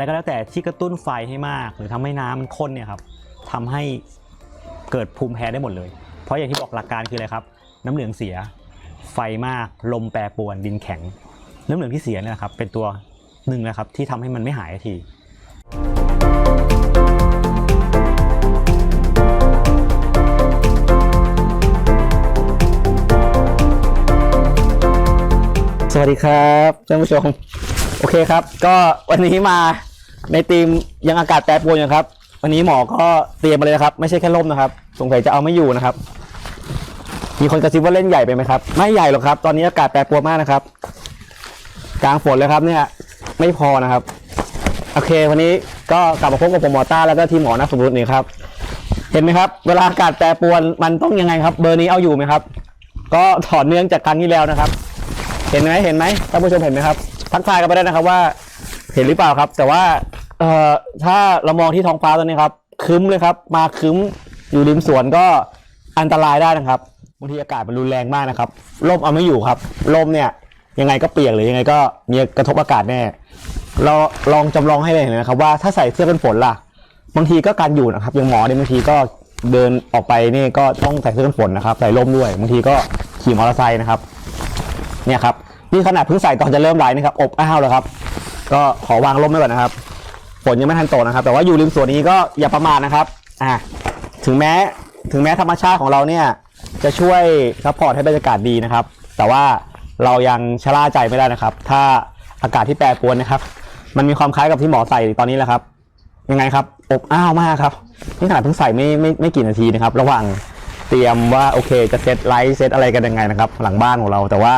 อะไรก็แล้วแต่ที่กระตุ้นไฟให้มาก หรือทำให้น้ำมันข้นเนี่ยครับทำให้เกิดภูมิแพ้ได้หมดเลย เพราะอย่างที่บอกหลักการคืออะไรครับ น้ำเหลืองเสีย ไฟมาก ลมแปรปรวนดินแข็ง น้ำเหลืองที่เสียเนี่ยนะครับเป็นตัวหนึ่งนะครับที่ทำให้มันไม่หายทีสวัสดีครับท่านผู้ชม โอเคครับ ก็วันนี้มา ในทีมยังอากาศแปรปรวนอยู่ครับ วันนี้หมอก็เตรียมมาเลยนะครับ ไม่ใช่แค่ล่มนะครับ สงสัยจะเอาไม่อยู่นะครับ มีคนกระซิบว่าเล่นใหญ่ไปไหมครับ ไม่ใหญ่หรอกครับ ตอนนี้อากาศแปรปรวนมากนะครับ กลางฝนเลยครับเนี่ย ไม่พอนะครับ โอเค วันนี้ก็กลับมาพบกับผมหมอต้าแล้วก็ทีมหมอนักสมรุตินี่ครับ เห็นไหมครับ เวลาอากาศแปรปรวนมันต้องยังไงครับ เบอร์นี้เอาอยู่ไหมครับ ก็ถอนเนื่องจากครั้งที่แล้วนะครับ เห็นไหมเห็นไหมท่านผู้ชมเห็นไหมครับ ทักทายกันไปได้นะครับว่า เห็นหรือเปล่าครับ แต่ว่าเอ่อถ้าเรามองที่ท้องฟ้าตอนนี้ครับคึ้มเลยครับ มาคึ้มอยู่ริมสวนก็อันตรายได้นะครับบางทีอากาศมันรุนแรงมากนะครับลมเอาไม่อยู่ครับลมเนี่ยยังไงก็เปียกหรือยังไงก็มีกระทบอากาศแน่เราลองจำลองให้เลยนนะครับ ว่าถ้าใส่เสื้อกันฝนล่ะ บางทีก็กันอยู่นะครับอย่างหมอเนี่ยบางทีก็เดินออกไปนี่ก็ต้องใส่เสื้อกันฝนนะครับ ใส่ร่มด้วยบางทีก็ขี่มอเตอร์ไซค์นะครับ เนี่ยครับนี่ขนาดเพิ่งใส่ตอนจะเริ่มไลฟ์นะครับ อบอ้าวแล้วครับ ก็ขอวางร่มไว้ก่อนนะครับฝนยังไม่ทันตกนะครับ แต่ว่าอยู่ริมสวนนี้ก็อย่าประมาทนะครับ อ่าถึงแม้ถึงแม้ธรรมชาติของเราเนี่ย จะช่วยซัพพอร์ตให้บรรยากาศดีนะครับ แต่ว่าเรายังชะล่าใจไม่ได้นะครับ ถ้าอากาศที่แปรปรวนนะครับ มันมีความคล้ายกับที่หมอใส่ตอนนี้แหละครับ ยังไงครับอบอ้าวมากครับนี่ขนาดเพิ่งใส่ไม่ไม่ไม่กี่นาทีนะครับ ระหว่างเตรียมว่าโอเคจะเซตไลท์เซตอะไรกันยังไงนะครับ หลังบ้านของเราแต่ว่า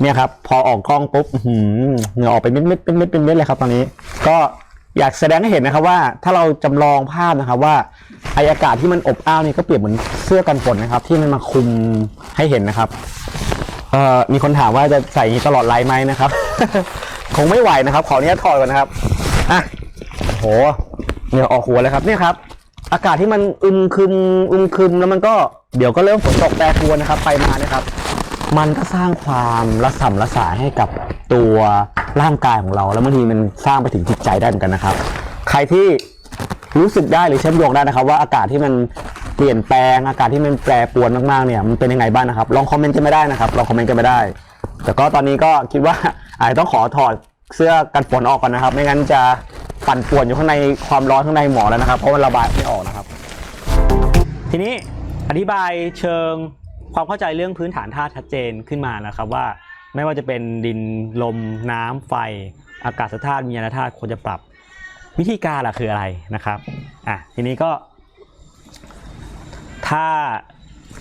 เนี่ยครับ พอออกกล้องปุ๊บหือเหงื่อออกเป็นเม็ดเม็ดเป็นเม็ดเป็นเม็ดเลยครับตอนนี้ ก็อยากแสดงให้เห็นนะครับว่า ถ้าเราจำลองภาพนะครับว่าไออากาศที่มันอบอ้าวนี่ก็เปรียบเหมือนเสื้อกันฝนนะครับ ที่มันมาคุมให้เห็นนะครับเอ่อมีคนถามว่าจะใส่ตลอดไลฟ์ไหมนะครับ คงไม่ไหวนะครับ ขออนุญาตถอดก่อนนะครับอะโหเหงื่อออกหัวเลยครับเนี่ยครับ อากาศที่มันอึมครึมอึมครึมแล้วมันก็เดี๋ยวก็เริ่มฝนตกแปรปรวนนะครับ ไปมานะครับ มันก็สร้างความระส่ำระสายให้กับตัวร่างกายของเรา แล้วบางทีมันสร้างไปถึงจิตใจได้เหมือนกันนะครับ ใครที่รู้สึกได้หรือเชื่อมโยงได้นะครับ ว่าอากาศที่มันเปลี่ยนแปลงอากาศที่มันแปรปรวนมากๆเนี่ยมันเป็นยังไงบ้างนะครับลองคอมเมนต์กันไม่ได้นะครับลองคอมเมนต์กันไม่ได้ แต่ก็ตอนนี้ก็คิดว่าอาจจะต้องขอถอดเสื้อกันฝนออกก่อนนะครับ ไม่งั้นจะปั่นป่วนอยู่ข้างในความร้อนข้างในหมอแล้วนะครับ เพราะมันระบายไม่ออกนะครับ ทีนี้อธิบายเชิง ความเข้าใจเรื่องพื้นฐานธาตุชัดเจนขึ้นมานะครับว่า ไม่ว่าจะเป็นดินลมน้ำไฟ อากาศธาตุมียานธาตุควรจะปรับวิธีการล่ะคืออะไรนะครับอะทีนี้ก็ ถ้า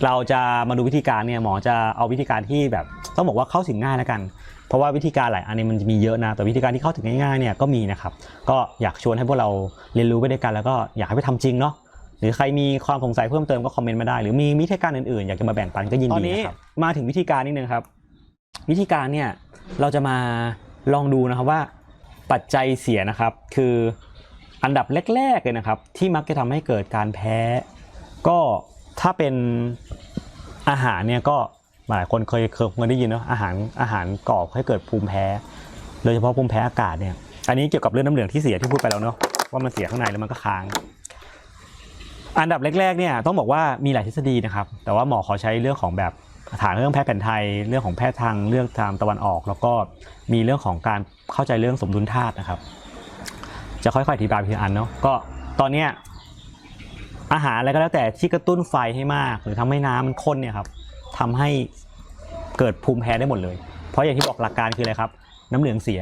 เราจะมาดูวิธีการเนี่ยหมอจะเอาวิธีการที่แบบต้องบอกว่าเข้าถึงง่ายแล้วกัน เพราะว่าวิธีการหลายอันนี้มันจะมีเยอะนะแต่วิธีการที่เข้าถึงง่ายๆเนี่ยก็มีนะครับ ก็อยากชวนให้พวกเราเรียนรู้ไปด้วยกัน แล้วก็อยากให้ไปทำจริงเนาะ หรือใครมีความสงสัยเพิ่มเติมก็คอมเมนต์มาได้ หรือมีวิธีการอื่นๆ อยากจะมาแบ่งปันก็ยินดีนะครับมาถึงวิธีการนิดนึงครับ วิธีการเนี่ยเราจะมาลองดูนะครับว่าปัจจัยเสียนะครับ คืออันดับแรกๆเลยนะครับ ที่มักจะทำให้เกิดการแพ้ ก็ถ้าเป็นอาหารเนี่ยก็หลายคนเคยเคยเคยได้ยินเนาะอาหารอาหารก่อให้เกิดภูมิแพ้โดยเฉพาะภูมิแพ้อากาศเนี่ยอันนี้เกี่ยวกับเรื่องน้ำเหลืองที่เสียที่พูดไปแล้วเนาะว่ามันเสียข้างในแล้วมันก็ค้าง อันดับแรกๆเนี่ยต้องบอกว่ามีหลายทฤษฎีนะครับ แต่ว่าหมอขอใช้เรื่องของแบบฐานเรื่องแพทย์แผนไทย เรื่องของแพทย์ทางเลือกทางตะวันออก แล้วก็มีเรื่องของการเข้าใจเรื่องสมดุลธาตุนะครับ จะค่อยๆอธิบายทีละอันเนาะก็ตอนเนี้ยอาหารอะไรก็แล้วแต่ที่กระตุ้นไฟให้มาก หรือทำให้น้ำมันข้นเนี่ยครับทำให้เกิดภูมิแพ้ได้หมดเลย เพราะอย่างที่บอกหลักการคืออะไรครับ น้ำเหลืองเสีย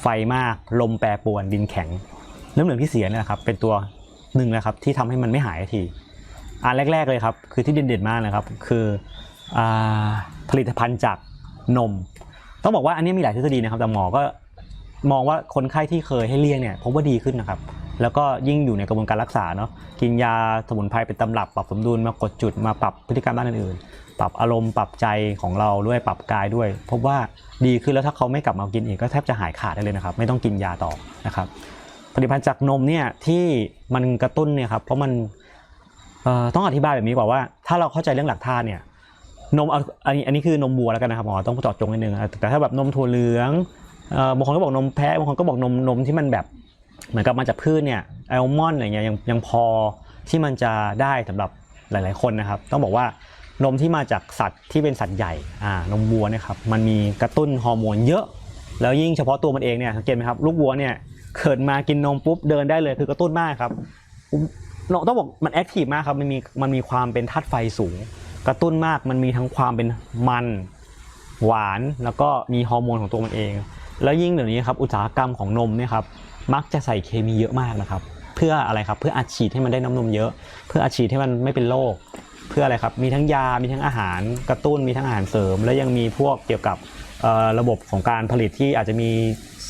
ไฟมากลมแปรปรวนดินแข็ง น้ำเหลืองที่เสียเนี่ยนะครับเป็นตัว หนึ่งนะครับที่ทำให้มันไม่หายทีอันแรก ๆเลยครับ คือที่เด่นๆมากนะครับ คืออผลิตภัณฑ์จากนม ต้องบอกว่าอันนี้มีหลายทฤษฎีนะครับ แต่หมอก็มองว่าคนไข้ที่เคยให้เลี่ยงเนี่ยพบว่าดีขึ้นนะครับ แล้วก็ยิ่งอยู่ในกระบวนการรักษาเนาะกินยาสมุนไพรเป็นตำรับปรับสมดุลมากดจุดมาปรับพฤติกรรมด้านอื่นๆปรับอารมณ์ปรับใจของเราด้วยปรับกายด้วย พบว่าดีขึ้นแล้วถ้าเขาไม่กลับมากินอีกก็แทบจะหายขาดได้เลยนะครับ ไม่ต้องกินยาต่อนะครับ ผลิตภัณฑ์จากนมเนี่ยที่มันกระตุ้นเนี่ยครับเพราะมันต้องอธิบายแบบนี้ก่อนว่า ถ้าเราเข้าใจเรื่องหลักธาตุเนี่ยนมอันนี้อันนี้คือนมวัวแล้วกันนะครับหมอต้องจาะจงนิดนึงแต่ถ้าแบบนมถั่วเหลืองบางคนก็บอกนมแพะบางคนก็บอกนมนมที่มันแบบเหมือนกับมาจากพืชเนี่ยแอลมอนด์อะไรเงี้ยยังยังพอที่มันจะได้สำหรับหลาย ๆคนนะครับ ต้องบอกว่านมที่มาจากสัตว์ที่เป็นสัตว์ใหญ่อ่านมวัวเนี่ยครับมันมีกระตุ้นฮอร์โมนเยอะ แล้วยิ่งเฉพาะตัวมันเองเนี่ยสังเกตไหมครับลูกวัวเนี่ย เกิดมากินนมปุ๊บเดินได้เลยคือกระตุ้นมากครับเราต้องบอกมันแอคทีฟมากครับมันมีมันมีความเป็นธาตุไฟสูง กระตุ้นมากมันมีทั้งความเป็นมันหวานแล้วก็มีฮอร์โมนของตัวมันเอง แล้วยิ่งเดี๋ยวนี้ครับอุตสาหกรรมของนมเนี่ยครับมักจะใส่เคมีเยอะมากนะครับ เพื่ออะไรครับเพื่ออัดฉีดให้มันได้น้ำนมเยอะ เพื่ออัดฉีดให้มันไม่เป็นโรคเพื่ออะไรครับมีทั้งยา มีทั้งอาหารกระตุ้นมีทั้งอาหารเสริม แล้วยังมีพวกเกี่ยวกับระบบของการผลิตที่อาจจะมี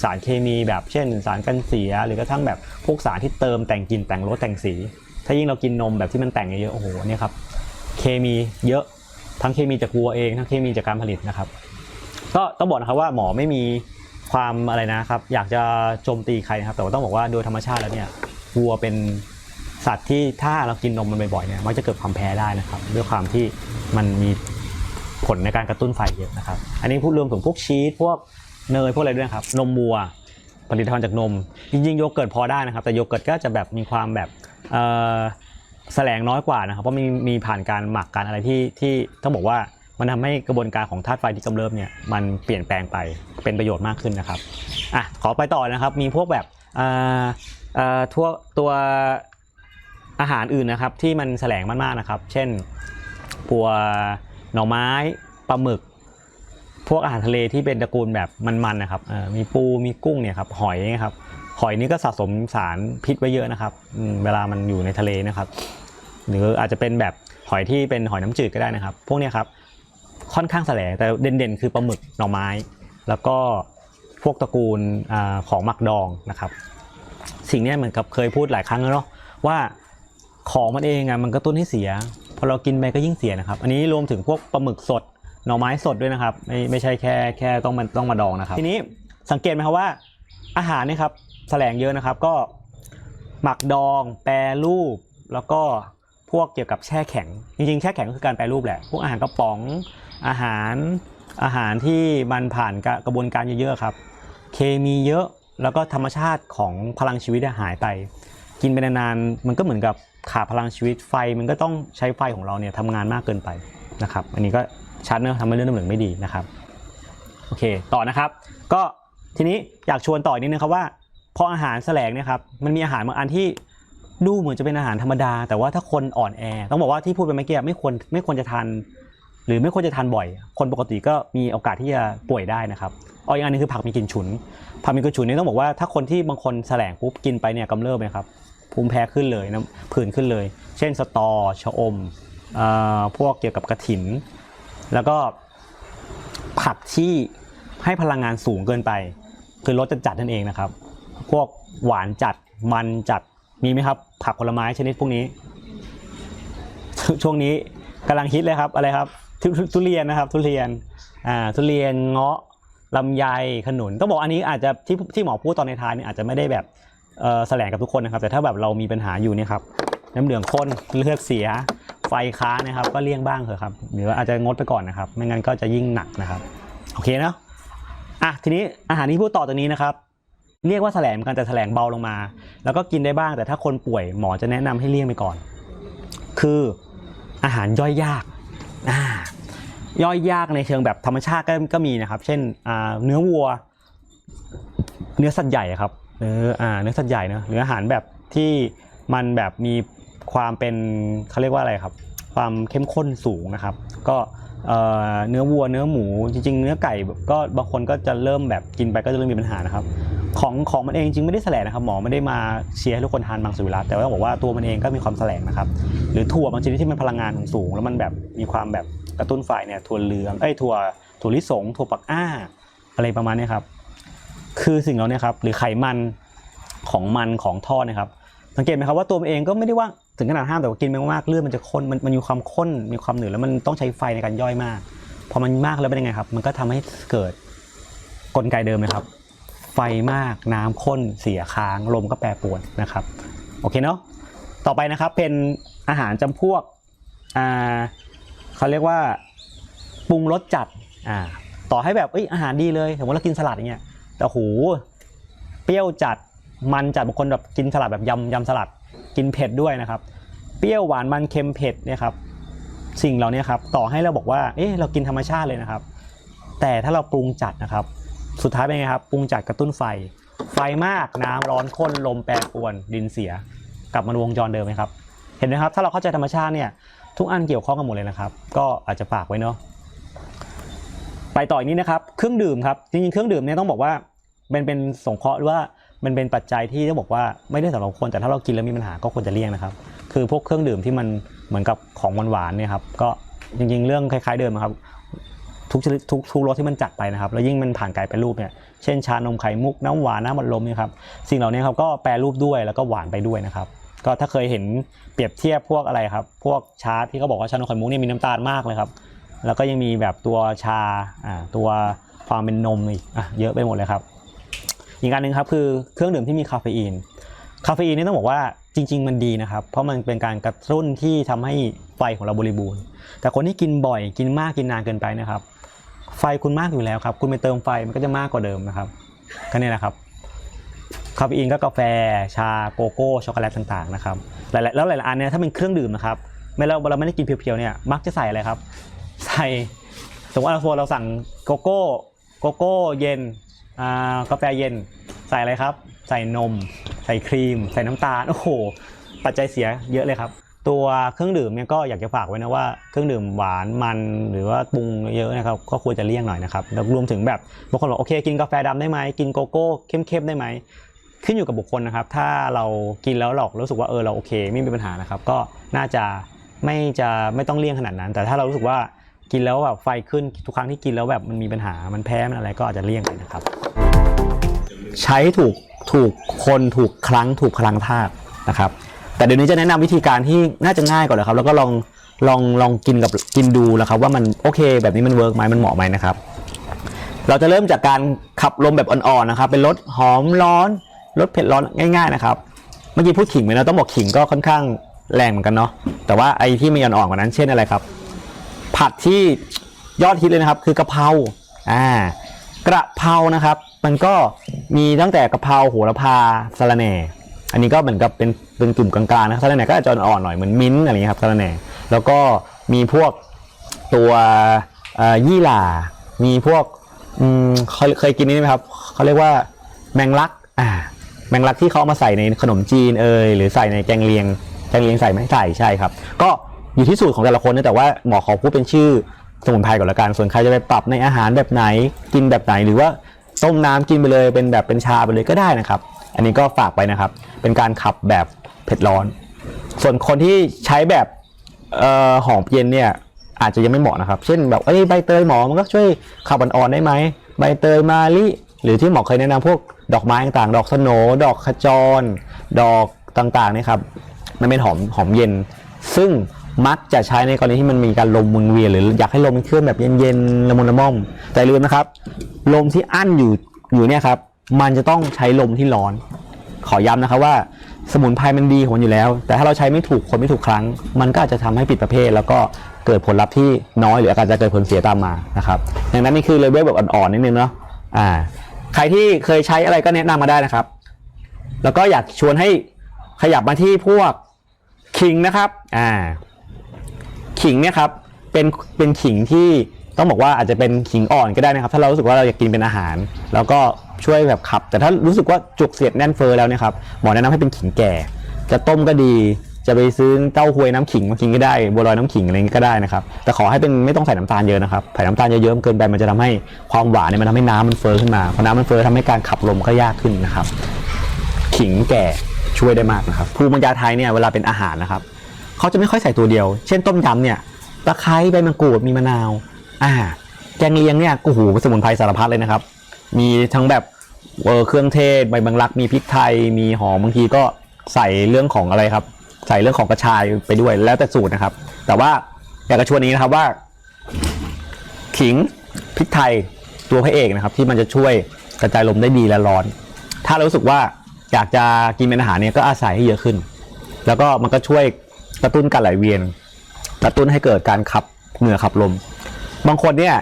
สารเคมีแบบเช่น สารกันเสีย หรือกระทั่งแบบพวกสารที่เติมแต่งกลิ่นแต่งรสแต่งสี ถ้ายิ่งเรากินนมแบบที่มันแต่งเยอะโอ้โหเนี่ยครับเคมีเยอะทั้งเคมีจากวัวเองทั้งเคมีจากการผลิตนะครับ ก็ต้องบอกนะครับว่าหมอไม่มีความอะไรนะครับอยากจะโจมตีใครนะครับ แต่ว่าต้องบอกว่าโดยธรรมชาติแล้วเนี่ยวัวเป็นสัตว์ที่ถ้าเรากินนมมันบ่อยๆเนี่ยมักจะเกิดความแพ้ได้นะครับ ด้วยความที่มันมีผลในการกระตุ้นไฟเยอะนะครับ อันนี้พูดรวมถึงพวกชีสพวก เนยพวกอะไรด้วยครับ นมวัว ผลิตภัณฑ์จากนม จริงๆโยเกิร์ตพอได้นะครับ แต่โยเกิร์ตก็จะแบบมีความแบบเอ่อแสลงน้อยกว่านะครับ เพราะมีมีผ่านการหมักการอะไรที่ที่ต้องบอกว่ามันทำให้กระบวนการของธาตุไฟที่กำเริบเนี่ยมันเปลี่ยนแปลงไปเป็นประโยชน์มากขึ้นนะครับอะขอไปต่อนะครับ มีพวกแบบเอ่อเอ่อทั่วตัวอาหารอื่นนะครับที่มันแสลงมากๆนะครับ เช่นปัวหน่อไม้ปลาหมึก พวกอาหารทะเลที่เป็นตระกูลแบบมันๆนะครับมีปูมีกุ้งเนี่ยครับหอยนะครับหอยนี่ก็สะสมสารพิษไว้เยอะนะครับเวลามันอยู่ในทะเลนะครับ หรืออาจจะเป็นแบบหอยที่เป็นหอยน้ำจืดก็ได้นะครับ พวกนี้ครับค่อนข้างแสลงแต่เด่นๆ คือปลาหมึกหน่อไม้ แล้วก็พวกตระกูลอของหมักดองนะครับ สิ่งนี้เหมือนกับเคยพูดหลายครั้งแล้วเนาะว่าของมันเองอะมันกระตุ้นให้เสียพอเรากินไปก็ยิ่งเสียนะครับ อันนี้รวมถึงพวกปลาหมึกสด หน่อไม้สดด้วยนะครับ ไม่ไม่ใช่แค่แค่ต้องมันต้องมาดองนะครับ ทีนี้สังเกตไหมครับว่า อาหารเนี่ยครับแสลงเยอะนะครับ ก็หมักดอง แปรรูป แล้วก็พวกเกี่ยวกับแช่แข็ง จริงๆ แช่แข็งก็คือการแปรรูปแหละ พวกอาหารกระป๋องอาหารอาหารที่มันผ่านกระบวนการเยอะๆครับ เคมีเยอะแล้วก็ธรรมชาติของพลังชีวิตอะหายไป กินไปนานๆมันก็เหมือนกับขาดพลังชีวิตไฟ มันก็ต้องใช้ไฟของเราเนี่ยทำงานมากเกินไปนะครับ อันนี้ก็ ชัดเนอะทำให้เรื่องน้ำเหลืองไม่ดีนะครับโอเคต่อนะครับ ก็ทีนี้อยากชวนต่ออีกนิดนึงครับว่าพออาหารแสลงเนี่ยครับมันมีอาหารบางอันที่ดูเหมือนจะเป็นอาหารธรรมดา แต่ว่าถ้าคนอ่อนแอ ต้องบอกว่าที่พูดไปเมื่อกี้ไม่ควรไม่ควรจะทานหรือไม่ควรจะทานบ่อย คนปกติก็มีโอกาสที่จะป่วยได้นะครับอ๋ออีกอันนึงคือผักมีกลิ่นฉุน ผักมีกลิ่นฉุนนี่ต้องบอกว่าถ้าคนที่บางคนแสลงปุ๊บกินไปเนี่ยกำเริบเลยครับภูมิแพ้ขึ้นเลยน้ำผื่นขึ้นเลย เช่นสตอชะอมอ่อพวกเกี่ยวกับกระถิน แล้วก็ผักที่ให้พลังงานสูงเกินไป คือรสจัดๆนั่นเองนะครับ พวกหวานจัดมันจัดมีไหมครับ ผักผลไม้ชนิดพวกนี้ ช่วงนี้กำลังฮิตเลยครับอะไรครับททุทุเรียนนะครับ ทุเรียนอ่าทุเรียนเงาะลำไยขนุนต้องบอกอันนี้อาจจะที่ที่หมอพูดตอนในท้ายเนี่ยอาจจะไม่ได้แบบเออแสลงกับทุกคนนะครับ แต่ถ้าแบบเรามีปัญหาอยู่เนี่ยครับน้ำเหลืองข้นเลือดเสีย ไฟค้านะครับ ก็เลี่ยงบ้างเถอะครับหรือว่าอาจจะงดไปก่อนนะครับ ไม่งั้นก็จะยิ่งหนักนะครับโอเคเนาะอะทีนี้อาหารที่พูดต่อจากนี้นะครับ เรียกว่าแสลงกันแต่แสลงเบาลงมา แล้วก็กินได้บ้างแต่ถ้าคนป่วยหมอจะแนะนำให้เลี่ยงไปก่อน คืออาหารย่อยยากอ่าย่อยยากในเชิงแบบธรรมชาติก็ก็มีนะครับ เช่นอ่าเนื้อวัว เนื้อสัตว์ใหญ่ครับเนื้ออ่าเนื้อสัตว์ใหญ่เนะหรืออาหารแบบที่มันแบบมี ความเป็นเขาเรียกว่าอะไรครับ ความเข้มข้นสูงนะครับ ก็เนื้อวัวเนื้อหมูจริง ๆ เนื้อไก่ก็บางคนก็จะเริ่มแบบกินไปก็จะเริ่มมีปัญหานะครับ ของของมันเองจริงไม่ได้แสลงนะครับหมอไม่ได้มาเชียร์ให้ทุกคนทานมังสวิรัตแต่ว่าต้องบอกว่าตัวมันเองก็มีความแสลงนะครับ หรือถั่วบางชนิดที่มันพลังงานสูง แล้วมันแบบมีความแบบกระตุ้นไฟเนี่ยถั่วเหลืองเอ้ยถั่วถั่วลิสงถั่วปักอ้า อะไรประมาณนี้ครับคือสิ่งเหล่านี้ครับหรือไขมันของมันของทอดนะครับ สังเกตไหมครับว่าตัวมันเองก็ไม่ได้ว่า ถึงขนาดห้ามแต่ว่ากินไปมากๆเลือดมันจะข้นมันมันมีความข้นมีความหนืดแล้วมันต้องใช้ไฟในการย่อยมาก พอมันมากแล้วเป็นยังไงครับ มันก็ทำให้เกิดกลไกเดิมนะครับ ไฟมากน้ำข้นเสียค้างลมก็แปรปรวนนะครับโอเคเนาะต่อไปนะครับเป็นอาหารจำพวกอ่าเขาเรียกว่าปรุงรสจัดอ่าต่อให้แบบเอ้ยอาหารดีเลยสมมติเรากินสลัดอย่างเงี้ยแต่โหเปรี้ยวจัดมันจัดบางคนแบบกินสลัดแบบยำยำสลัด กินเผ็ดด้วยนะครับ เปรี้ยวหวานมันเค็มเผ็ดเนี่ยครับสิ่งเหล่านี้ครับต่อให้เราบอกว่าเอ๊ะเรากินธรรมชาติเลยนะครับ แต่ถ้าเราปรุงจัดนะครับ สุดท้ายเป็นไงครับปรุงจัดกระตุ้นไฟ ไฟมากน้ำร้อนข้นลมแปรปรวนดินเสีย กลับมาวงจรเดิมไหมครับ เห็นไหมครับถ้าเราเข้าใจธรรมชาติเนี่ยทุกอันเกี่ยวข้องกันหมดเลยนะครับ ก็อาจจะฝากไว้เนาะไปต่ออีกนิดนะครับ เครื่องดื่มครับจริงๆเครื่องดื่มเนี่ยต้องบอกว่ามันเป็นสงเคราะห์หรือว่า มันเป็นปัจจัยที่ต้องบอกว่าไม่ได้สำหรับคนแต่ถ้าเรากินแล้วมีปัญหาก็ควรจะเลี่ยงนะครับ คือพวกเครื่องดื่มที่มันเหมือนกับของหวานๆเนี่ยครับก็จริงๆ เรื่องคล้าย ๆเดิมครับทุกชนิดทุกทุกรสที่มันจัดไปนะครับ แล้วยิ่งมันผ่านการแปรรูปเนี่ยเช่นชานมไข่มุกน้ำหวานน้ำมันลมเนี่ยครับสิ่งเหล่านี้ครับก็แปรรูปด้วยแล้วก็หวานไปด้วยนะครับ ก็ถ้าเคยเห็นเปรียบเทียบพวกอะไรครับ พวกชาที่เขาบอกว่าชานมไข่มุกเนี่ยมีน้ำตาลมากเลยครับ แล้วก็ยังมีแบบตัวชาอ่าตัวความเป็นนมอีกอะเยอะไปหมดเลยครับ อีกอันหนึ่งครับคือเครื่องดื่มที่มีคาเฟอีน คาเฟอีนนี่ต้องบอกว่าจริง ๆ มันดีนะครับ เพราะมันเป็นการกระตุ้นที่ทำให้ไฟของเราบริบูรณ์ แต่คนที่กินบ่อยกินมากกินนานเกินไปนะครับ ไฟคุณมากอยู่แล้วครับ คุณไปเติมไฟมันก็จะมากกว่าเดิมนะครับก็เนี่ยนะครับคาเฟอีนก็กาแฟ ชาโกโก้ช็อกโกแลตต่างๆนะครับหลายๆแล้วหลายๆอันเนี่ยถ้าเป็นเครื่องดื่มนะครับไม่เราเราไม่ได้กินเพียวๆเนี่ยมักจะใส่อะไรครับ ใส่สมมติว่าเราเราสั่งโกโก้โกโก้เย็น กาแฟเย็นใส่อะไรครับ ใส่นม ใส่ครีม ใส่น้ำตาลโอ้โหปัจจัยเสียเยอะเลยครับ ตัวเครื่องดื่มเนี่ยก็อยากจะฝากไว้นะว่าเครื่องดื่มหวานมันหรือว่าปรุงเยอะนะครับก็ควรจะเลี่ยงหน่อยนะครับแล้วรวมถึงแบบบางคนบอกโอเคกินกาแฟดำได้ไหมกินโกโก้เข้มๆได้ไหมขึ้นอยู่กับบุคคลนะครับ ถ้าเรากินแล้วเรารู้สึกว่าเออเราโอเค ไม่มีปัญหานะครับ ก็น่าจะไม่จะไม่ต้องเลี่ยงขนาดนั้น แต่ถ้าเรารู้สึกว่า กินแล้วแบบไฟขึ้นทุกครั้งที่กินแล้วแบบมันมีปัญหามันแพ้มันอะไรก็อาจจะเลี่ยงไปนะครับ ใช้ถูกถูกคนถูกครั้งถูกพลังธาตุนะครับ แต่เดี๋ยวนี้จะแนะนำวิธีการที่น่าจะง่ายก่อนเลยครับ แล้วก็ลองลองลองกินกับกินดูแล้วครับ ว่ามันโอเค แบบนี้มันเวิร์กไหมมันเหมาะไหมนะครับ เราจะเริ่มจากการขับลมแบบอ่อนๆนะครับ เป็นรสหอมร้อนรสเผ็ดร้อนง่าย ๆนะครับเมื่อกี้พูดขิงไปแล้วต้องบอกขิงก็ค่อนข้างแรงเหมือนกันเนาะแต่ว่าไอ้ที่มีอ่อนๆกว่านั้นเช่นอะไรครับ ผัดที่ยอดฮิตเลยนะครับ คือกะเพราอ่ากระเพรานะครับ มันก็มีตั้งแต่กะเพราโหระพาสะระแหน่อันนี้ก็เหมือนกับเป็นเป็นกลุ่มกลางๆนะครับสะระแหน่ก็อาจจะอ่อนๆหน่อยเหมือนมิ้นท์อะไรเงี้ยครับสะระแหน่แล้วก็มีพวกตัวอ่อยี่หร่า มีพวกเคยเคยกินนี่ไหมครับเขาเรียกว่าแมงลักอ่าแมงลักที่เขาเอามาใส่ในขนมจีนเอยหรือใส่ในแกงเลียงแกงเลียงใส่ไหมใส่ใช่ครับ ก็ อยู่ที่สูตรของแต่ละคนนะแต่ว่าหมอขอพูดเป็นชื่อสมุนไพรก่อนละกันส่วนใครจะไปปรับในอาหารแบบไหนกินแบบไหน หรือว่าต้มน้ำกินไปเลยเป็นแบบเป็นชาไปเลยก็ได้นะครับ อันนี้ก็ฝากไปนะครับ เป็นการขับแบบเผ็ดร้อน ส่วนคนที่ใช้แบบออหอมเย็นเนี่ยอาจจะยังไม่เหมาะนะครับ เช่นแบบเอ้ยใบเตยหมอมันก็ช่วยขับอ่อนๆได้ไหมใบเตยมาลิหรือที่หมอเคยแนะนำพวกดอกไม้ต่างๆ ดอกสโนดอกขจร ดอกต่างๆเนะครับมันเป็นหอมหอมเย็น ซึ่ง มักจะใช้ในกรณีที่มันมีการลมมุนเวียนหรืออยากให้ลมมันเคลื่อนแบบเย็นๆละมุนละม่อม แต่ลืมนะครับ ลมที่อั้นอยู่อยู่เนี่ยครับ มันจะต้องใช้ลมที่ร้อน ขอย้ำนะครับว่าสมุนไพรมันดีของมันอยู่แล้ว แต่ถ้าเราใช้ไม่ถูกคนไม่ถูกครั้ง มันก็อาจจะทำให้ผิดประเภท แล้วก็เกิดผลลัพธ์ที่น้อยหรืออาจจะเกิดผลเสียตามมานะครับดังนั้นนี่คือเลเวลแบบอ่อนๆนิดนึงเนาะอ่า ใครที่เคยใช้อะไรก็แนะนำมาได้นะครับ แล้วก็อยากชวนให้ขยับมาที่พวกขิงนะครับ อ่า ขิงเนี่ยครับเป็นเป็นขิงที่ต้องบอกว่าอาจจะเป็นขิงอ่อนก็ได้นะครับ ถ้าเรารู้สึกว่าเราอยากกินเป็นอาหาร แล้วก็ช่วยแบบขับ แต่ถ้ารู้สึกว่าจุกเสียดแน่นเฟ้อแล้วเนะครับหมอแนะนำให้เป็นขิงแก่ จะต้มก็ดี จะไปซื้อเต้าหวยน้ำขิงมากินก็ได้บัวลอยน้ำขิงอะไรเงี้ก็ได้นะครับแต่ขอให้เป็นไม่ต้องใส่น้ำตาลเยอะนะครับใส่น้ำตาลเยอะๆเกินไปมันจะทำให้ความหวานเนี่ยมันทำให้น้ำมันเฟ้อขึ้นมาพอน้ำมันเฟ้อทำให้การขับลมก็ยากขึ้นนะครับ ขิงแก่ช่วยได้มากนะครับภูมิปัญญาไทยเนี่ยเวลาเป็นอาหารนะครับ เขาจะไม่ค่อยใส่ตัวเดียว เช่นต้มยำเนี่ยตะไคร้ใบมะกรูดมีมะนาว อ่า แกงเลียงเนี่ยโอ้โหสมุนไพรสารพัดเลยนะครับ มีทั้งแบบเออเครื่องเทศใบบังลักมีพริกไทยมีหอมบางทีก็ใส่เรื่องของอะไรครับ ใส่เรื่องของกระชายไปด้วยแล้วแต่สูตรนะครับ แต่ว่าอยากจะชวนนี้นะครับว่า ขิงพริกไทยตัวพระเอกนะครับ ที่มันจะช่วยกระจายลมได้ดีและร้อน ถ้าเรารู้สึกว่าอยากจะกินเป็นอาหารเนี่ยก็อาศัยให้เยอะขึ้น แล้วก็มันก็ช่วย กระตุ้นการไหลเวียน กระตุ้นให้เกิดการขับเหงื่อขับลม บางคนเนี่ย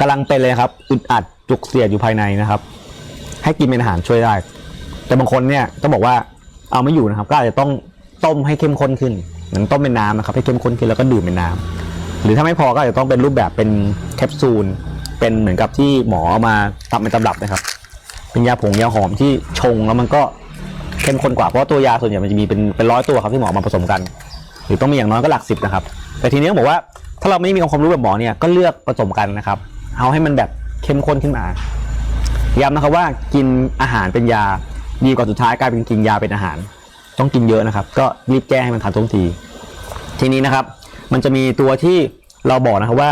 กำลังเป็นเลยครับอึดอัดจุกเสียดอยู่ภายในนะครับ ให้กินเป็นอาหารช่วยได้ แต่บางคนเนี่ยต้องบอกว่าเอาไม่อยู่นะครับ ก็อาจจะต้องต้มให้เข้มข้นขึ้นเหมือนต้มเป็นน้ำนะครับให้เข้มข้นขึ้นแล้วก็ดื่มเป็นน้ำหรือถ้าไม่พอก็อาจจะต้องเป็นรูปแบบเป็นแคปซูลเป็นเหมือนกับที่หมอเอามาทำเป็นตำรับนะครับ เป็นยาผงยาหอมที่ชงแล้วมันก็ เข้มข้นกว่าเพราะตัวยาส่วนใหญ่มันจะมีเป็นเป็นร้อยตัวครับที่หมอเอามาผสมกัน หรือต้องมีอย่างน้อยก็หลักสิบนะครับ แต่ทีนี้บอกว่าถ้าเราไม่มีความรู้แบบหมอเนี่ยก็เลือกผสมกันนะครับ เอาให้มันแบบเข้มข้นขึ้นมาย้ำนะครับว่ากินอาหารเป็นยาดีกว่าสุดท้ายกลายเป็นกินยาเป็นอาหาร ต้องกินเยอะนะครับ ก็รีบแก้ให้มันทันท่วงที ทีนี้นะครับ มันจะมีตัวที่เราบอกนะครับว่า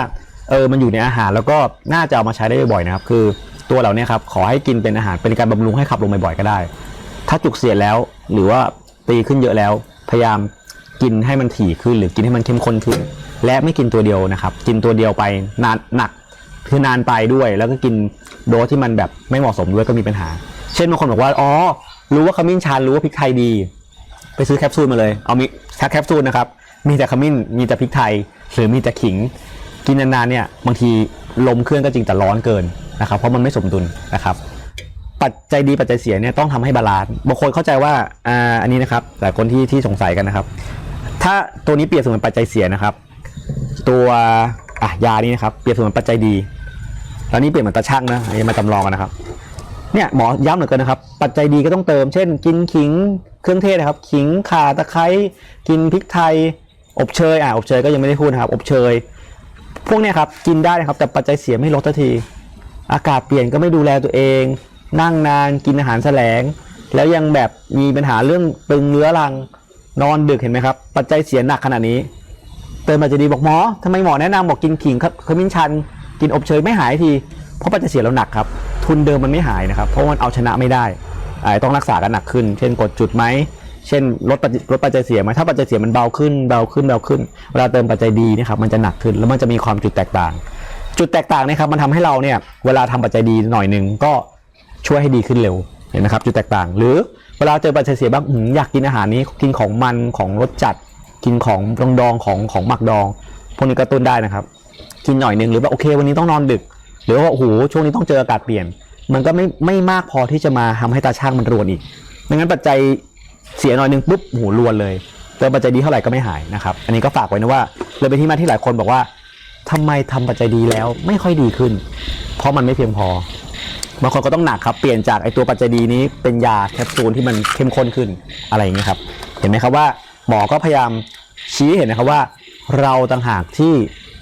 เออมันอยู่ในอาหารแล้วก็น่าจะเอามาใช้ได้บ่อยๆนะครับ คือตัวเหล่านี้ครับขอให้กินเป็นอาหารเป็นการบำรุงให้ขับลมบ่อยๆก็ได้ ถ้าจุกเสียดแล้ว หรือว่าตีขึ้นเยอะแล้ว พยายามกินให้มันถี่ขึ้น หรือกินให้มันเข้มข้นขึ้น และไม่กินตัวเดียวนะครับ กินตัวเดียวไปนานหนักคือนานไปด้วย แล้วก็กินโดสที่มันแบบไม่เหมาะสมด้วยก็มีปัญหา เช่นบางคนบอกว่าอ๋อรู้ว่าขมิ้นชันรู้ว่าพริกไทยดี ไปซื้อแคปซูลมาเลย เอามีแคปซูลนะครับมีแต่ขมิ้นมีแต่พริกไทย หรือมีแต่ขิง กินนานๆเนี่ยบางทีลมเครื่องก็จริงแต่ร้อนเกินนะครับ เพราะมันไม่สมดุลนะครับ ปัจจัยดีปัจจัยเสียเนี่ยต้องทำให้บาลานซ์บางคนเข้าใจว่าอ่าอันนี้นะครับแต่คนที่ที่สงสัยกันนะครับ ถ้าตัวนี้เปรียบเสมือนปัจจัยเสียนะครับ ตัวอะยานี้นะครับเปรียบเสมือนปัจจัยดีแล้วนี่เปรียบเหมือนตาช่างนะอันนี้มาจำลองกันนะครับเนี่ยหมอย้ำเหลือเกินนะครับ ปัจจัยดีก็ต้องเติม เช่น กินขิงเครื่องเทศนะครับ ขิงข่าตะไคร้กินพริกไทย อบเชยอะอบเชยก็ยังไม่ได้พูดนะครับ อบเชย พวกเนี้ยครับกินได้นะครับแต่ปัจจัยเสียไม่ลดสักที อากาศเปลี่ยนก็ไม่ดูแลตัวเอง นั่งนานกินอาหารแสลง แล้วยังแบบมีปัญหาเรื่องตึงเรื้อรังนอนดึกเห็นไหมครับ ปัจจัยเสียหนักขนาดนี้ เติมปัจจัยดีบอกหมอทำไมหมอแนะนำบอกกินขิงขมิ้นชัน กินอบเชยไม่หายที เพราะปัจจัยเสียเราหนักครับ ทุนเดิมมันไม่หายนะครับ เพราะมันเอาชนะไม่ได้ต้องรักษากันหนักขึ้น เช่นกดจุดไหมเช่นลดปัจลดปัจจัยเสียไหมถ้าปัจจัยเสียมันเบาขึ้นเบาขึ้นเบาขึ้นเวลาเติมปัจจัยดีนะครับมันจะหนักขึ้นแล้วมันจะมีความจุดแตกต่าง จุดแตกต่างนะครับมันทำให้เราเนี่ยเวลาทำปัจจัยดีหน่อยหนึ่งก็ ช่วยให้ดีขึ้นเร็วเห็นไหมครับจุดแตกต่าง หรือเวลาเจอปัจจัยเสียบ้างอืมอยากกินอาหารนี้กินของมันของรสจัด กินของดองดองของของหมักดอง พวกนี้กระตุ้นได้นะครับ กินหน่อยหนึ่งหรือว่าโอเค วันนี้ต้องนอนดึก หรือว่าโอ้โหช่วงนี้ต้องเจออากาศเปลี่ยน มันก็ไม่ไม่มากพอที่จะมาทำให้ตาช่างมันรวนอีกไม่งั้นปัจจัยเสียหน่อยหนึ่งปุ๊บโอ้โหรวนเลยเติมปัจจัยดีเท่าไหร่ก็ไม่หายนะครับอันนี้ก็ฝากไว้นะว่าเลยเป็นที่มาที่หลายคนบอกว่าทำไมทำปัจจัยดีแล้วไม่ค่อยดีขึ้น เพราะมันไม่เพียงพอ บางคนก็ต้องหนักครับ เปลี่ยนจากไอตัวปัจจัยดีนี้เป็นยาแคปซูลที่มันเข้มข้นขึ้นอะไรอย่างเงี้ยครับ เห็นไหมครับว่าหมอก็พยายามชี้เห็นนะครับว่า เราต่างหากที่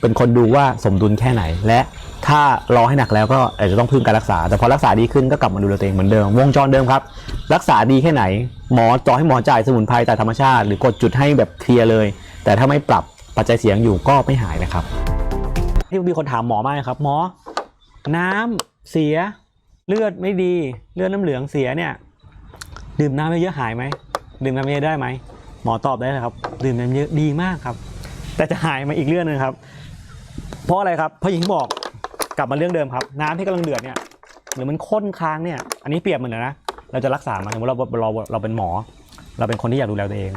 เป็นคนดูว่าสมดุลแค่ไหน และถ้ารอให้หนักแล้วก็อาจจะต้องพึ่งการรักษา แต่พอรักษาดีขึ้นก็กลับมาดูแลตัวเองเหมือนเดิม วงจรเดิมครับ รักษาดีแค่ไหน หมอจ่อให้หมอจ่ายสมุนไพรจากธรรมชาติ หรือกดจุดให้แบบเคลียร์เลย แต่ถ้าไม่ปรับปัจจัยเสียงอยู่ก็ไม่หายนะครับที่มีคนถามหมอมากครับหมอ น้ำเสีย เลือดไม่ดีเลือดน้ำเหลืองเสียเนี่ย ดื่มน้ำเยอะหายไหมดื่มน้ำเยอะได้ไหมหมอตอบได้เลยครับ ดื่มน้ำเยอะดีมากครับ แต่จะหายมาอีกเรื่องหนึงครับ เพราะอะไรครับเพราะอย่างที่บอกกลับมาเรื่องเดิมครับ น้ำที่กำลังเดือดเนี่ยหรือมันข้นค้างเนี่ย อันนี้เปรียบเหมือนนะเราจะรักษามันสมมติเราเราเราเป็นหมอ เราเป็นคนที่อยากดูแลตัวเอง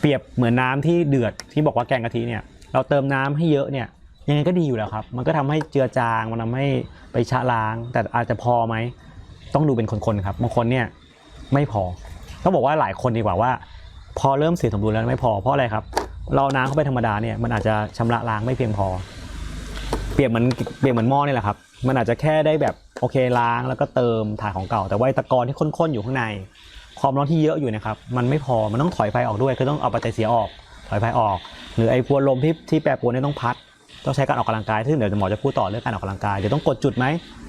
เปรียบเหมือนน้ำที่เดือดที่บอกว่าแกงกะทิเนี่ยเราเติมน้ำให้เยอะเนี่ย ยังไงก็ดีอยู่แล้วครับ มันก็ทำให้เจือจาง มันทำให้ไปชะล้าง แต่อาจจะพอไหม ต้องดูเป็นคนๆครับ บางคนเนี่ยไม่พอต้องบอกว่าหลายคนดีกว่าว่า พอเริ่มเสียสมดุลแล้วไม่พอ เพราะอะไรครับ เราน้ำเข้าไปธรรมดาเนี่ย มันอาจจะชำระล้างไม่เพียงพอ เปรียบเหมือนเปรียบเหมือนหม้อนี่แหละครับ มันอาจจะแค่ได้แบบโอเคล้างแล้วก็เติมถ่ายของเก่า แต่ว่าตะกอนที่ข้นๆอยู่ข้างใน ความร้อนที่เยอะอยู่นะครับ มันไม่พอ มันต้องถอยไฟออกด้วย คือต้องเอาปัจจัยเสียออก ถอยไฟออก หรือไอ้พวนลมที่ที่แปรปรวนนี่ต้องพัด ต้องใช้การออกกำลังกายซึ่เดี๋ยวหมอจะพูดต่อเรื่องการออกกำลังกายเดี๋ยวต้องกดจุดไหม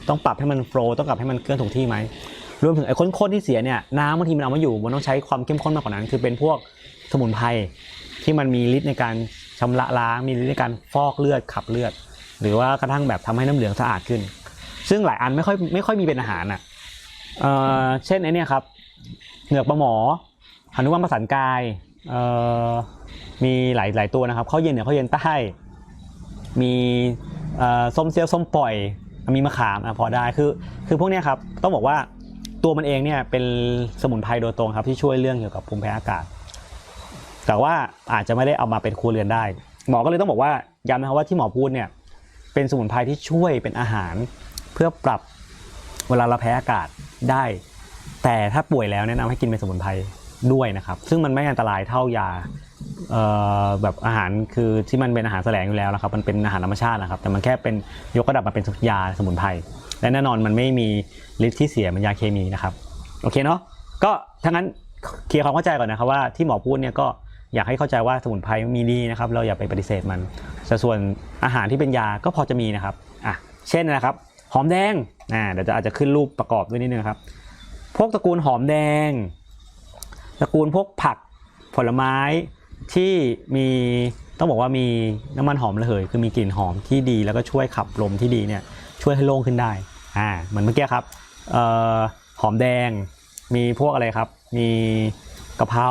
ต้องปรับให้มันโฟล์ต้องปรับให้มันเคลื่อนถูกที่ไหมรวมถึงไอ้ข้นๆที่เสียเนี่ยน้ำบางทีมันเอาไม่อยู่มันต้องใช้ความเข้มข้นมากกว่านั้น คือเป็นพวกสมุนไพรที่มันมีฤทธิ์ในการชำระล้างมีฤทธิ์ในการฟอกเลือดขับเลือด หรือว่ากระทั่งแบบทำให้น้ำเหลืองสะอาดขึ้น ซึ่งหลายอันไม่ค่อยไม่ค่อยมีเป็นอาหารอะเอ่อเช่นไอ้เนี่ยครับเหงือกปลาหมอหนุมานประสานกายเอ่อมีหลายหลายตัวนะครับข้าวเย็นเหนือข้าวเย็นใต้ มีส้มเซียวส้มปล่อย มีมะขามอะพอได้คือคือพวกนี้ครับต้องบอกว่าตัวมันเองเนี่ยเป็นสมุนไพรโดยตรงครับที่ช่วยเรื่องเกี่ยวกับภูมิแพ้อากาศ แต่ว่าอาจจะไม่ได้เอามาเป็นครัวเรือนได้ หมอก็เลยต้องบอกว่าย้ำนะครับว่าที่หมอพูดเนี่ยเป็นสมุนไพรที่ช่วยเป็นอาหาร เพื่อปรับเวลาเราแพ้อากาศได้ แต่ถ้าป่วยแล้วแนะนำให้กินเป็นสมุนไพรด้วยนะครับ ซึ่งมันไม่อันตรายเท่ายา แบบอาหารคือที่มันเป็นอาหารแสลงอยู่แล้วนะครับ มันเป็นอาหารธรรมชาตินะครับ แต่มันแค่เป็นยกระดับมาเป็นยาสมุนไพร และแน่นอนมันไม่มีฤทธิ์ที่เสียเหมือนยาเคมีนะครับ โอเคเนาะ ก็ถ้างั้นเคลียร์ความเข้าใจก่อนนะครับว่าที่หมอพูดเนี่ยก็อยากให้เข้าใจว่าสมุนไพรมีดีนะครับ เราอย่าไปปฏิเสธมันแต่ส่วนอาหารที่เป็นยาก็พอจะมีนะครับอะเช่นนะครับหอมแดงอ่าเดี๋ยวจะอาจจะขึ้นรูปประกอบด้วยนิดนึงครับ พวกตระกูลหอมแดง ตระกูลพวกผักผลไม้ ที่มีต้องบอกว่ามีน้ำมันหอมระเหย คือมีกลิ่นหอมที่ดีแล้วก็ช่วยขับลมที่ดีเนี่ยช่วยให้โล่งขึ้นได้อ่าเหมือนเมื่อกี้ครับออหอมแดง มีพวกอะไรครับ มีกะเพรา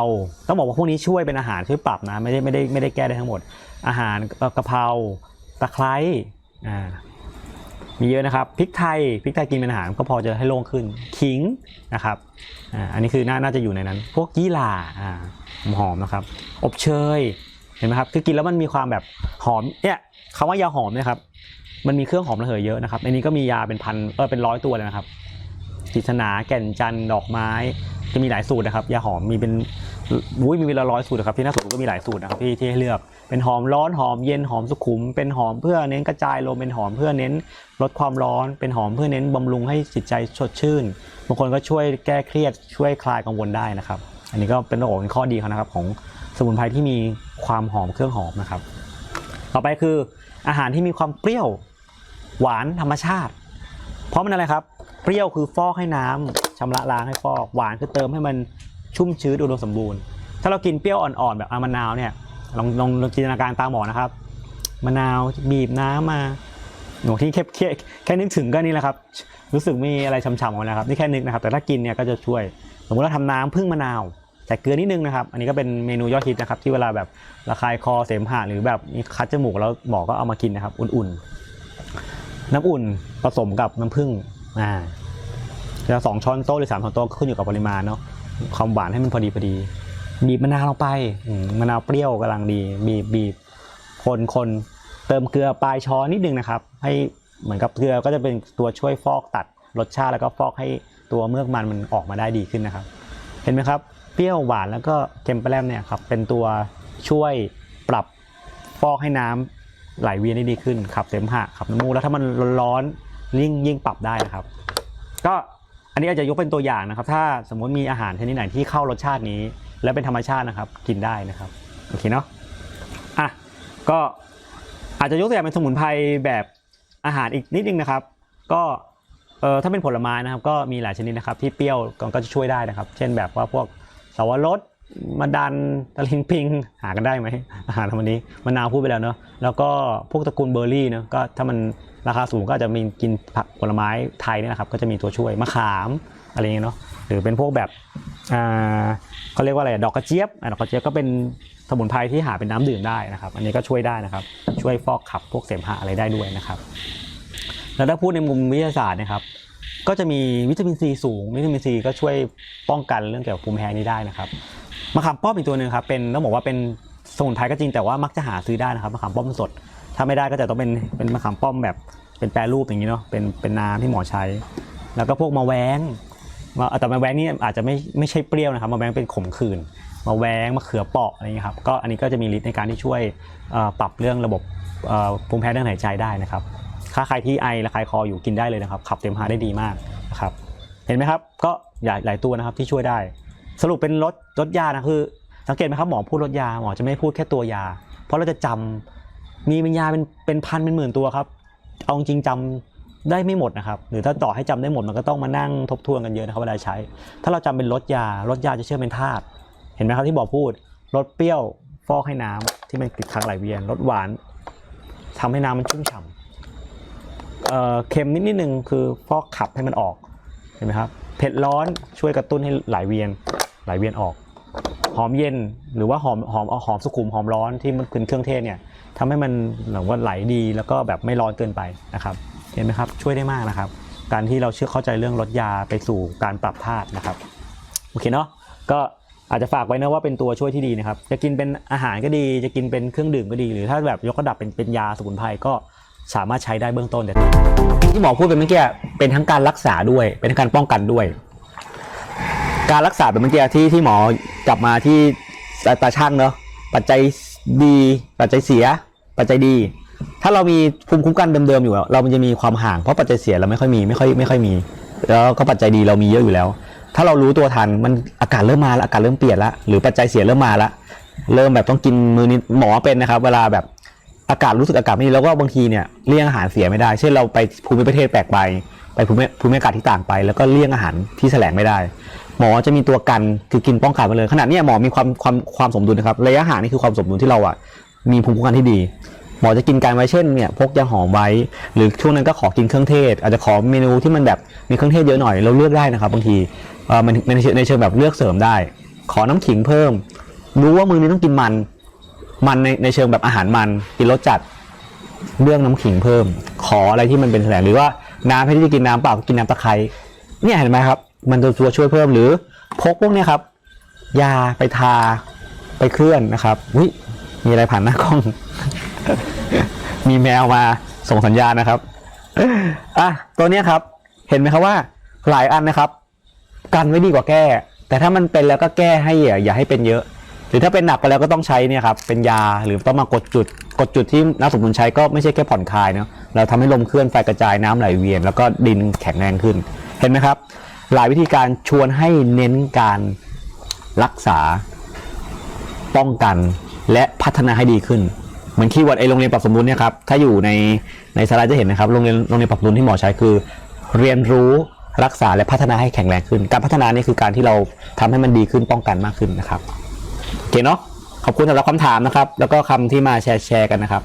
ต้องบอกว่าพวกนี้ช่วยเป็นอาหารช่วยปรับนะไม่ได้ไม่ได้ไม่ได้แก้ได้ทั้งหมด อาหารกะเพราตะไคร้อ่า มีเยอะนะครับพริกไทยพริกไทยกินเป็นอาหารก็พอจะให้โล่งขึ้นขิงนะครับอันนี้คือน่าน่าจะอยู่ในนั้น พวกยี่หร่าหอมนะครับ อบเชยเห็นไหมครับคือกินแล้วมันมีความแบบหอมเนี่ยคำว่ายาหอมเนะครับมันมีเครื่องหอมระเหยเยอะนะครับในนี้ก็มียาเป็นพันเออเป็นร้อยตัวเลยนะครับกิษณาแก่นจันดอกไม้จะมีหลายสูตรนะครับยาหอมมีเป็นอุ้ยมีเวลาร้อยสูตรนะครับที่น่าสนก็มีหลายสูตรนะครับที่ที่ให้เลือก เป็นหอมร้อนหอมเย็นหอมสุขุม เป็นหอมเพื่อเน้นกระจายลมเป็นหอมเพื่อเน้นลดความร้อน เป็นหอมเพื่อเน้นบำรุงให้จิตใจสดชื่นบางคนก็ช่วยแก้เครียดช่วยคลายกังวลได้นะครับ อันนี้ก็เป็นโอ้โหเป็นข้อดีเขานะครับของสมุนไพรที่มีความหอมเครื่องหอมนะครับ ต่อไปคืออาหารที่มีความเปรี้ยวหวานธรรมชาติ เพราะมันอะไรครับเปรี้ยวคือฟอกให้น้ำชำระล้างให้ฟอกหวานคือเติมให้มันชุ่มชื้นอุดมสมบูรณ์ ถ้าเรากินเปรี้ยวอ่อนๆแบบอามะนาวเนี่ย ลองลองลองจินตนาการตามหมอนะครับมะนาวบีบน้ำมาหนูที่แค่แค่แค่นึกถึงก็นี่แหละครับ รู้สึกมีอะไรฉ่ำๆออกมาแล้วครับนี่แค่นึกนะครับ แต่ถ้ากินเนี่ยก็จะช่วย สมมติเราทำน้ำพึ่งมะนาวใส่เกลือนิดนึงนะครับ อันนี้ก็เป็นเมนูยอดฮิตนะครับ ที่เวลาแบบระคายคอเสมหะหรือแบบมีคัดจมูกแล้วหมอก็เอามากินนะครับ อุ่นๆ น้ำอุ่นผสมกับน้ำผึ้งอ่าจะสองช้อนโต๊ะหรือสามช้อนโต๊ะขึ้นอยู่กับปริมาณเนาะความหวานให้มันพอดีพอดี บีบมะนาวลงไปมะนาวเปรี้ยวกำลังดี บีบบีบคนคนเติมเกลือปลายช้อนนิดนึงนะครับ ให้เหมือนกับเกลือก็จะเป็นตัวช่วยฟอกตัดรสชาติแล้วก็ฟอกให้ตัวเมือกมันมันออกมาได้ดีขึ้นนะครับ เห็นไหมครับเปรี้ยวหวานแล้วก็เค็มแปรมเนี่ยครับเป็นตัวช่วยปรับฟอกให้น้ำไหลเวียนได้ดีขึ้นขับเสมหะขับน้ำมูกแล้วถ้ามันร้อนยิ่งยิ่งปรับได้นะครับ ก็อันนี้อาจจะยกเป็นตัวอย่างนะครับ ถ้าสมมติมีอาหารชนิดไหนที่เข้ารสชาตินี้ และเป็นธรรมชาตินะครับกินได้นะครับโอเคเนาะอะก็อาจจะยกตัวอย่างเป็นสมุนไพรแบบอาหารอีกนิดนึงนะครับ ก็เออถ้าเป็นผลไม้นะครับ ก็มีหลายชนิดนะครับที่เปรี้ยวก็จะช่วยได้นะครับ เช่นแบบว่าพวกสวรสมะดันตะลิงปิงหากันได้ไหมอาหารวันนี้มะนาวพูดไปแล้วเนาะแล้วก็พวกตระกูลเบอร์รี่เนาะก็ถ้ามันราคาสูงก็จะมีกินผักผลไม้ไทยเนี่ยนะครับ ก็จะมีตัวช่วยมะขามอะไรเงี้ยเนาะหรือเป็นพวกแบบอ่า เขาเรียกว่าอะไรดอกกระเจี๊ยบดอกกระเจี๊ยบก็เป็นสมุนไพรที่หาเป็นน้ำดื่มได้นะครับ อันนี้ก็ช่วยได้นะครับ ช่วยฟอกขับพวกเสมหะอะไรได้ด้วยนะครับ แล้วถ้าพูดในมุมวิทยาศาสตร์นะครับ ก็จะมีวิตามินซีสูง วิตามินซีก็ช่วยป้องกันเรื่องเกี่ยวกับภูมิแพ้นี้ได้นะครับมะขามป้อมอีกตัวหนึ่งครับเป็นต้องบอกว่าเป็นสมุนไพรก็จริงแต่ว่ามักจะหาซื้อได้นะครับมะขามป้อมสด ถ้าไม่ได้ก็จะต้องเป็นเป็นมะขามป้อมแบบเป็นแปรรูปอย่างนี้เนาะเป็นเป็นน้ำที่หมอใช้ แล้วก็พวกมะแว้ง แต่มะแว้งนี่อาจจะไม่ไม่ใช่เปรี้ยวนะครับมะแว้งเป็นขมขื่นมะแว้งมะเขือเปาะอะไรอย่างนี้ยครับก็อันนี้ก็จะมีฤทธิ์ในการที่ช่วยปรับเรื่องระบบภูมิแพ้ทางหายใจได้นะครับถ้าใครที่ไอระคายคออยู่กินได้เลยนะครับ ขับเต็มหาได้ดีมากนะครับเห็นไหมครับก็หลายหลายตัวนะครับที่ช่วยได้ สรุปเป็นลดลดยานะคือ สังเกตไหมครับหมอพูดลดยาหมอจะไม่พูดแค่ตัวยา เพราะเราจะจำมีเป็นยาเป็นเป็นพันเป็นหมื่นตัวครับเอาจริงๆจำ ได้ไม่หมดนะครับ หรือถ้าต่อให้จำได้หมดมันก็ต้องมานั่งทบทวนกันเยอะนะครับเวลาใช้ ถ้าเราจำเป็นลดยาลดยาจะเชื่อมเป็นธาตุเห็นไหมครับที่บอกพูดลดเปรี้ยวฟอกให้น้ำที่มันติดค้างไหลเวียนลดหวานทำให้น้ำมันชุ่มฉ่ำเอ่อเค็มนิดนิดนึงคือฟอกขับให้มันออกเห็นไหมครับเผ็ดร้อนช่วยกระตุ้นให้ไหลเวียนไหลเวียนออกหอมเย็นหรือว่าหอมหอมเอหอมสุขุมหอมร้อนที่มันเป็นเครื่องเทศเนี่ยทำให้มันเหมือว่าไหลดีแล้วก็แบบไม่ร้อนเกินไปนะครับ เห็นไหมครับช่วยได้มากนะครับ การที่เราเชื่อเข้าใจเรื่องลดยาไปสู่การปรับธาตุนะครับโอเคเนาะก็อาจจะฝากไว้นะว่าเป็นตัวช่วยที่ดีนะครับ จะกินเป็นอาหารก็ดี จะกินเป็นเครื่องดื่มก็ดี หรือถ้าแบบยกระดับเป็นเป็นยาสมุนไพรก็สามารถใช้ได้เบื้องต้นแต่ที่หมอพูดไปเมื่อกี้เป็นทั้งการรักษาด้วย เป็นทั้งการป้องกันด้วย การรักษาแบบเมื่อกี้ที่ที่หมอกลับมาที่ตาช่างเนาะปัจจัยดี ปัจจัยเสีย ปัจจัยดี ถ้าเรามีภูมิคุ้มกันเดิมๆอยู่เรามันจะมีความห่างเพราะปัจจัยเสียเราไม่ค่อยมีไม่ค่อยไม่ค่อยมี แล้วก็ปัจจัยดีเรามีเยอะอยู่แล้ว ถ้าเรารู้ตัวทันมันอากาศเริ่มมาแล้วอากาศเริ่มเปลี่ยนละหรือปัจจัยเสียเริ่มมาละเริ่มแบบต้องกินมือนิดหมอเป็นนะครับ เวลาแบบอากาศรู้สึกอากาศไม่ดีแล้วก็บางทีเนี่ยเลี่ยงอาหารเสียไม่ได้ เช่นเราไปภูมิประเทศแปลกไปไปภูมิภูมิอากาศที่ต่างไป แล้วก็เลี่ยงอาหารที่แสลงไม่ได้ หมอจะมีตัวกันคือกินป้องกันไปเลยขนาดนี้หมอมีความความความสมดุลนะครับระยะห่างนี่คือความสมดุลที่เราอะมีภูมิคุ้มกันที่ดี หมอจะกินการไว้เช่นเนี่ยพกยาหอมไว้ หรือช่วงนั้นก็ขอกินเครื่องเทศ อาจจะขอเมนูที่มันแบบมีเครื่องเทศเยอะหน่อยเราเลือกได้นะครับบางทีมันในเชิงในเชิงแบบเลือกเสริมได้ ขอน้ำขิงเพิ่ม รู้ว่ามือนี้ต้องกินมัน มันในในเชิงแบบอาหารมันกินรสจัดเรื่องน้ำขิงเพิ่ม ขออะไรที่มันเป็นแสลงหรือว่าน้ำให้ที่จะกินน้ำเปล่าก็กินน้ำตะไคร้เนี่ยเห็นไหมครับ มันจะตัวช่วยเพิ่มหรือพกพวกเนี้ยครับ ยาไปทาไปเคลื่อนนะครับวิมีอะไรผ่านหน้ากล้อง มีแมวมาส่งสัญญาณนะครับอะตัวเนี้ยครับ เห็นไหมครับว่าหลายอันนะครับ กันไว้ดีกว่าแก้ แต่ถ้ามันเป็นแล้วก็แก้ให้อย่าอย่าให้เป็นเยอะ หรือถ้าเป็นหนักไปแล้วก็ต้องใช้เนี่ยครับเป็นยาหรือต้องมากดจุด กดจุดที่นักสมดุลใช้ก็ไม่ใช่แค่ผ่อนคลายเนาะเราทำให้ลมเคลื่อนไฟกระจายน้ำไหลเวียน แล้วก็ดินแข็งแรงขึ้น เห็นไหมครับ หลายวิธีการชวนให้เน้นการรักษา ป้องกันและพัฒนาให้ดีขึ้น เหมือนคีย์เวิร์ดไอโรงเรียนปรับสมดุลเนี่ยครับถ้าอยู่ในในสไลด์จะเห็นนะครับโรงเรียนโรงเรียนปรับสมดุลที่หมอใช้คือ เรียนรู้รักษาและพัฒนาให้แข็งแรงขึ้น การพัฒนานี่คือการที่เราทำให้มันดีขึ้นป้องกันมากขึ้นนะครับโอเคเนาะขอบคุณสำหรับคำถามนะครับ แล้วก็คำที่มาแชร์แชร์กันนะครับ